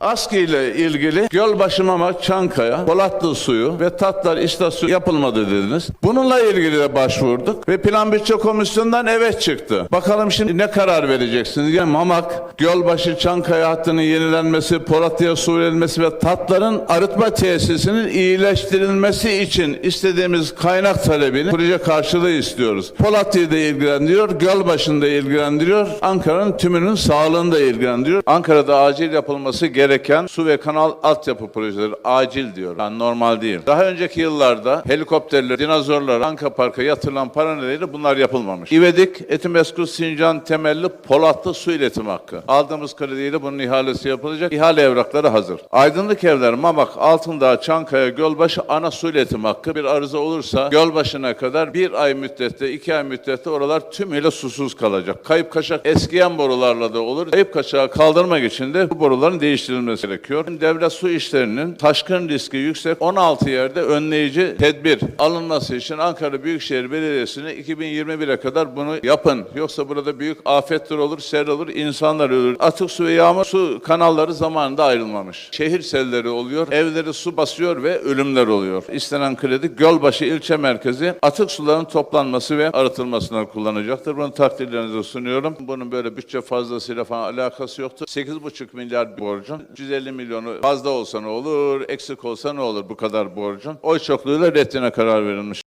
ASKİ ile ilgili Gölbaşı Mamak, Çankaya, Polatlı suyu ve Tatlar istasyonu yapılmadı dediniz. Bununla ilgili de başvurduk ve Plan Bütçe Komisyonu'ndan evet çıktı. Bakalım şimdi ne karar vereceksiniz? Yani Mamak, Gölbaşı, Çankaya hattının yenilenmesi, Polatlı'ya su verilmesi ve Tatların arıtma tesisinin iyileştirilmesi için istediğimiz kaynak talebini proje karşılığı istiyoruz. Polatlı'yı da ilgilendiriyor, Gölbaşı'nı da ilgilendiriyor, Ankara'nın tümünün sağlığını da ilgilendiriyor. Ankara'da acil yapılması gereken su ve kanal altyapı projeleri acil diyor. Yani normal değil. Daha önceki yıllarda helikopterler, dinozorlar, Anka Park'a yatırılan para nedeniyle bunlar yapılmamış. İvedik, Etimesgut, Sincan temelli Polatlı su iletim hakkı. Aldığımız krediyle bunun ihalesi yapılacak. İhale evrakları hazır. Aydınlık Evler, Mamak, Altındağ, Çankaya, Gölbaşı ana su iletim hakkı. Bir arıza olursa Gölbaşı'na kadar bir ay müddette, iki ay müddette oralar tümüyle susuz kalacak. Kayıp kaçak eskiyen borularla da olur. Kayıp kaçağı kaldırmak için de bu boruların değiştirilmesi gerekiyor. Devlet su işlerinin taşkın riski yüksek 16 yerde önleyici tedbir alınması için Ankara Büyükşehir Belediyesi'ne 2021'e kadar bunu yapın. Yoksa burada büyük afetler olur, sel olur, insanlar ölür. Atık su ve yağmur su kanalları zamanında ayrılmamış. Şehir selleri oluyor, evleri su basıyor ve ölümler oluyor. İstenen kredi Gölbaşı ilçe merkezi atık suların toplanması ve arıtılmasına kullanacaktır. Bunu takdirlerinize sunuyorum. Bunun böyle bütçe fazlasıyla falan alakası yoktur. 8,5 milyar borcun 150 milyonu fazla olsa ne olur, eksik olsa ne olur bu kadar borcun. Oy çokluğuyla reddine karar verilmiş.